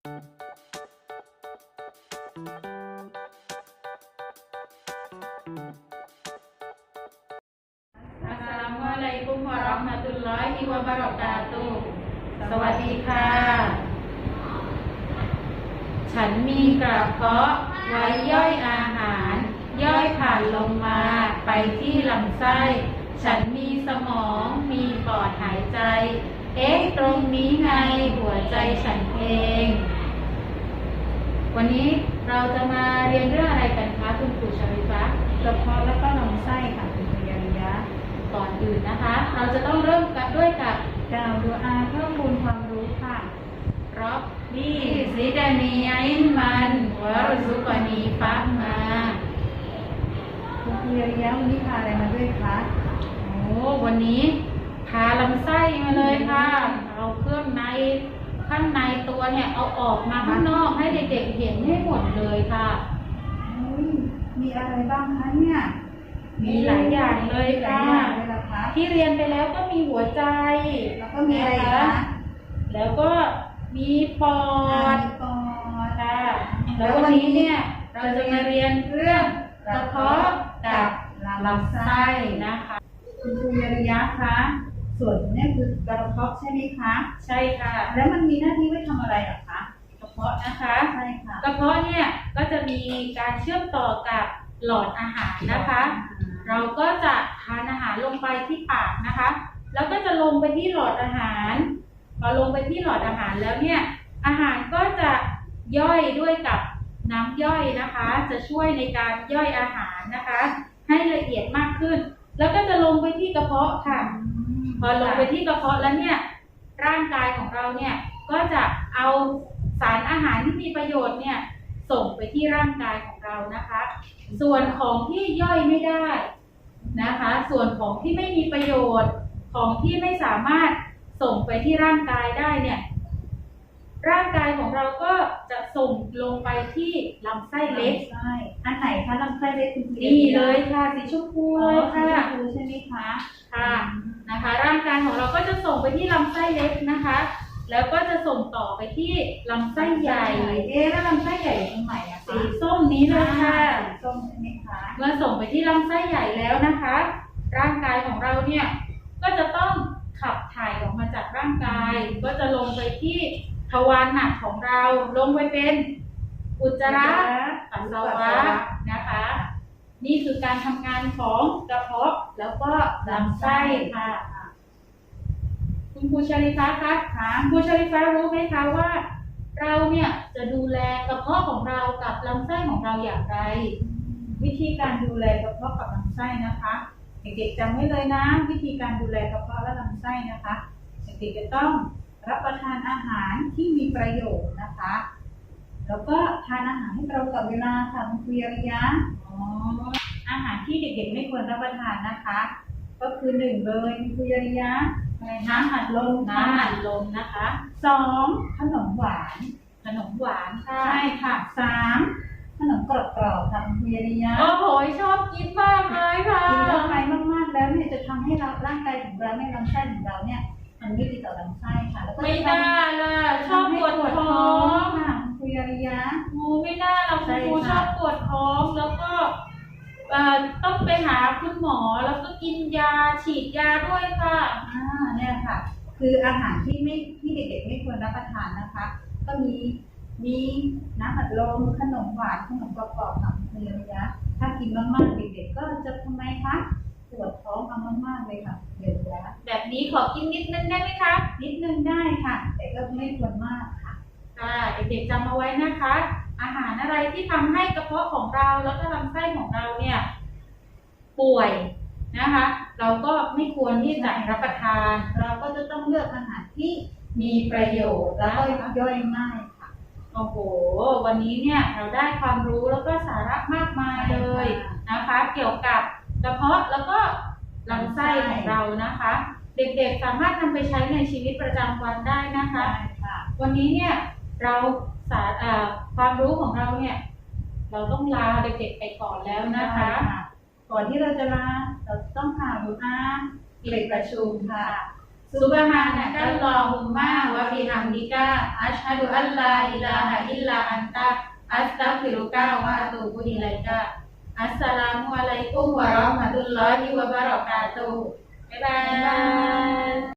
อัสสลามุอะลัยกุมวะราะห์มะตุลลอฮิวะบะเราะกาตุสวัสดีค่ะ ฉันมีกระเพาะไว้ย่อยอาหาร ย่อยผ่านลงมาไปที่ลำไส้ ฉันมีสมองมีปอดหายใจ เอ๊ะตรงนี้ไงหัวใจฉันเอง วันนี้เราจะมาเรียนเรื่องอะไรกันคะคุณครูชริฟะกระเพาะแล้วก็ลำไส้ค่ะคุณพยาริยะก่อนอื่นนะคะ เราจะต้องเริ่มกันด้วยกับกล่าวดูอาเพิ่มพูนความรู้ค่ะร็อบบี้ซิดานีไอมันวะรุซุกอนีฟะมาคุณพยาริยะวันนี้พาอะไรมาด้วยคะโอ้วันนี้ พาลำไส้มาเลยค่ะ เอาเครื่องในข้างในตัวเนี่ยเอาออกมาข้างนอกให้เด็กๆเห็นให้หมดเลยค่ะอุ้ยมีอะไรบ้างคะเนี่ย มีหลายอย่างเลยมีหลาค่ะยอย่างเลยเหรอคะที่เรียนไปแล้วก็มีหัวใจ แล้วก็มีอะไรอีกนคะแล้วก็มีปอดปอดค่ะ แล้ววันนี้เนี่ยเราจะมาเรียนเรื่องกระเพาะกับลำไส้นะคะ คุณพยาริยะคะ ส่วนนี้คือกระเพาะใช่ไหมคะ ใช่ค่ะ แล้วมันมีหน้าที่ไว้ทำอะไรเหรอคะกระเพาะนะคะใช่ค่ะกระเพาะเนี่ยก็จะมีการเชื่อมต่อกับหลอดอาหารนะคะ เราก็จะทานอาหารลงไปที่ปากนะคะ แล้วก็จะลงไปที่หลอดอาหารพอลงไปที่หลอดอาหารแล้วเนี่ยอาหารก็จะย่อยด้วยกับน้ำย่อยนะคะ จะช่วยในการย่อยอาหารนะคะ ให้ละเอียดมากขึ้น แล้วก็จะลงไปที่กระเพาะค่ะ พอลงไปที่กระเพาะแล้วเนี่ยร่างกายของเราเนี่ยก็จะเอาสารอาหารที่มีประโยชน์เนี่ยส่งไปที่ร่างกายของเรานะคะ ส่วนของที่ย่อยไม่ได้นะคะ ส่วนของที่ไม่มีประโยชน์ของที่ไม่สามารถส่งไปที่ร่างกายได้เนี่ยร่างกายของเราก็จะส่งลงไปที่ลำไส้เล็กใช่อันไหนคะลำไส้เล็กคุณพยาริยะนี่เลยค่ะสีชมพูอ๋อเลยสีค่ะชมพูใช่ไหมคะ ค่ะนะคะร่างกายของเราก็จะส่งไปที่ลำไส้เล็กนะคะ แล้วก็จะส่งต่อไปที่ลำไส้ใหญ่ เอ๊ะแล้วลำไส้ใหญ่อยู่ตรงไหนอะสีคะส้มนี้เลยค่ะสีส้มใช่ไหมคะเมื่อส่งไปที่ลำไส้ใหญ่แล้วนะคะ ร่างกายของเราเนี่ยก็จะต้องขับถ่ายออกมาจากร่างกาย ก็จะลงไปที่ทวารหนักของเราลงไปเป็นอุจจาระปัสสาวะนะคะ นี่คือการทำงานของกระเพาะแล้วก็ลำไส้ค่ะ คุณครูชลิฟ้าคะคะคุณครูชลิฟ้ารู้ไหมคะว่า เราเนี่ยจะดูแลกระเพาะของเรากับลำไส้ของเราอย่างไร วิธีการดูแลกระเพาะกับลำไส้นะคะเด็กๆจำไว้เลยนะ วิธีการดูแลกระเพาะและลำไส้นะคะเด็กๆจะต้องรับประทานอาหารที่มีประโยชน์นะคะ แล้วก็ทานอาหารให้ตรงกับเวลาค่ะคุณครูยริยะอ๋ออาหารที่เด็กๆไม่ควรรับประทานนะคะ ก็คือหนึ่งเลยคุณครูยริยะอะไรน้ำอัดลมน้ำอัดลมนะคะสองขนมหวาน ขนมหวานค่ะใช่ค่ะสามขนมกรอบๆค่ะคุณครูยริยะโอ้โหชอบกินมากเลยค่ะกินเข้าไปมากๆแล้วเนี่ยจะทำให้เราร่างกายของเราเนี่ยลำไส้ของเราเนี่ยมันไม่ดีต่อลำไส้ค่ะแล้วก็ไม่จะ อบปวดท้องแล้วก็เอ่อต้องไปหาคุณหมอแล้วก็กินยาฉีดยาด้วยค่ะอ่าเนี่ยค่ะ คืออาหารที่ไม่ที่เด็กๆไม่ควรรับประทานนะคะ ก็มีมีน้ำอัดลมขนมหวานขนมกรอบๆค่ะคุณครูยริยะถ้ากินมากๆเด็กๆก็จะทำไมคะปวดท้องเอามากๆเลยค่ะเดี๋ยวแล้วแบบนี้ขอกินนิดนึงได้ไหมคะนิดนึงได้ค่ะ แต่ก็ไม่ควรมากค่ะค่ะเด็กๆจำเอาไว้นะคะ อาหารอะไรที่ทำให้กระเพาะของเราแล้วก็ลำไส้ของเราเนี่ยป่วยนะคะ เราก็ไม่ควรที่จะรับประทาน เราก็จะต้องเลือกอาหารที่มีประโยชน์แล้แล้ววก็ก็ย่อยง่ายค่ะโอ้โห วันนี้เนี่ยเราได้ความรู้แล้วก็สาระมากมายเลยนะคะ เกี่ยวกับกระเพาะแล้วก็ลำไส้ของเรานะคะ เด็กๆสามารถนำไปใช้ในชีวิตประจำวันได้นะคะได้ค่ะวันนี้เนี่ยเรา สาความรู้ของเราเนี่ย เราต้องลาเด็กๆไปก่อนแล้วนะคะ ก่อนที่เราจะลาเราต้องหาบุมาเด็กประชุมค่ะซุบฮานะกัลลอฮุมมาวะบิฮัมดิกะอัชฮะดุอัลลาอิลาฮะอิลลาอันตะอัสตัฟิรุกะวะอะตูบุอิไลกะอัสสลามุอะลัยกุมวะเราะห์มะตุลลอฮิวะบะเราะกาตุฮ์บ๊ายบาย